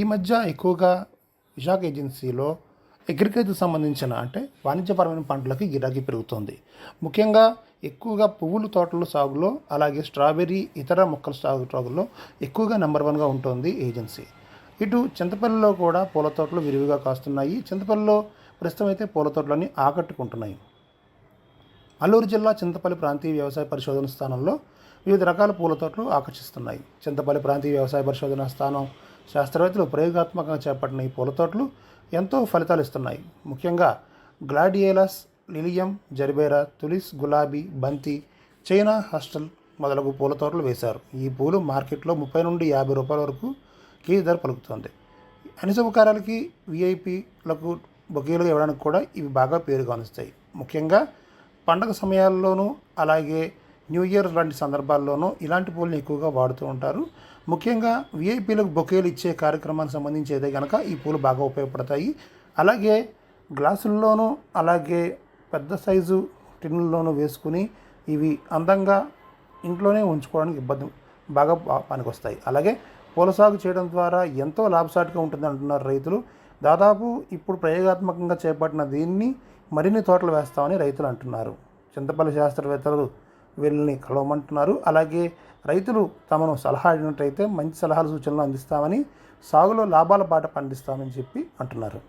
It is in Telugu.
ఈ మధ్య ఎక్కువగా విశాఖ ఏజెన్సీలో అగ్రికల్చర్ సంబంధించిన అంటే వాణిజ్యపరమైన పంటలకు గిరాకీ పెరుగుతుంది. ముఖ్యంగా ఎక్కువగా పువ్వుల తోటల సాగులో అలాగే స్ట్రాబెర్రీ ఇతర మొక్కల సాగు సాగులో ఎక్కువగా నెంబర్ వన్గా ఉంటుంది ఏజెన్సీ. ఇటు చింతపల్లిలో కూడా పూల తోటలు విరివిగా కాస్తున్నాయి. చింతపల్లిలో ప్రస్తుతం అయితే పూల తోటలన్నీ ఆకట్టుకుంటున్నాయి. అల్లూరు జిల్లా చింతపల్లి ప్రాంతీయ వ్యవసాయ పరిశోధన స్థానంలో వివిధ రకాల పూల తోటలు ఆకర్షిస్తున్నాయి. చింతపల్లి ప్రాంతీయ వ్యవసాయ పరిశోధన స్థానం శాస్త్రవేత్తలు ప్రయోగాత్మకంగా చేపట్టిన ఈ పూల తోటలు ఎంతో ఫలితాలు ఇస్తున్నాయి. ముఖ్యంగా గ్లాడియేలస్ లిలియం జర్బేరా తులిస్ గులాబీ బంతి చైనా హాస్టల్ మొదలగు పూల తోటలు వేశారు. ఈ పూలు మార్కెట్లో ముప్పై నుండి యాభై రూపాయల వరకు కేజీ ధర పలుకుతుంది. అన్ని శుభకార్యాలకి విఐపీలకు బొకేలుగా ఇవ్వడానికి కూడా ఇవి బాగా పేరుగానిస్తాయి ముఖ్యంగా పండగ సమయాల్లోనూ అలాగే న్యూ ఇయర్ లాంటి సందర్భాల్లోనూ ఇలాంటి పూలను ఎక్కువగా వాడుతూ ఉంటారు. ముఖ్యంగా విఐపీలకు బొకేలు ఇచ్చే కార్యక్రమానికి సంబంధించి అయితే కనుక ఈ పూలు బాగా ఉపయోగపడతాయి. అలాగే గ్లాసుల్లోనూ అలాగే పెద్ద సైజు టిన్నుల్లోనూ వేసుకుని ఇవి అందంగా ఇంట్లోనే ఉంచుకోవడానికి ఇబ్బంది బాగా పనికొస్తాయి. అలాగే పూల సాగు చేయడం ద్వారా ఎంతో లాభసాటిగా ఉంటుంది అంటున్నారు రైతులు. దాదాపు ఇప్పుడు ప్రయోగాత్మకంగా చేపట్టిన దీన్ని మరిన్ని తోటలు వేస్తామని రైతులు అంటున్నారు. చింతపల్లి శాస్త్రవేత్తలు వీళ్ళని కలవమంటున్నారు. అలాగే రైతులు తమను సలహా అడిగినట్టయితే మంచి సలహాలు సూచనలు అందిస్తామని సాగులో లాభాల బాట పండిస్తామని చెప్పి అంటున్నారు.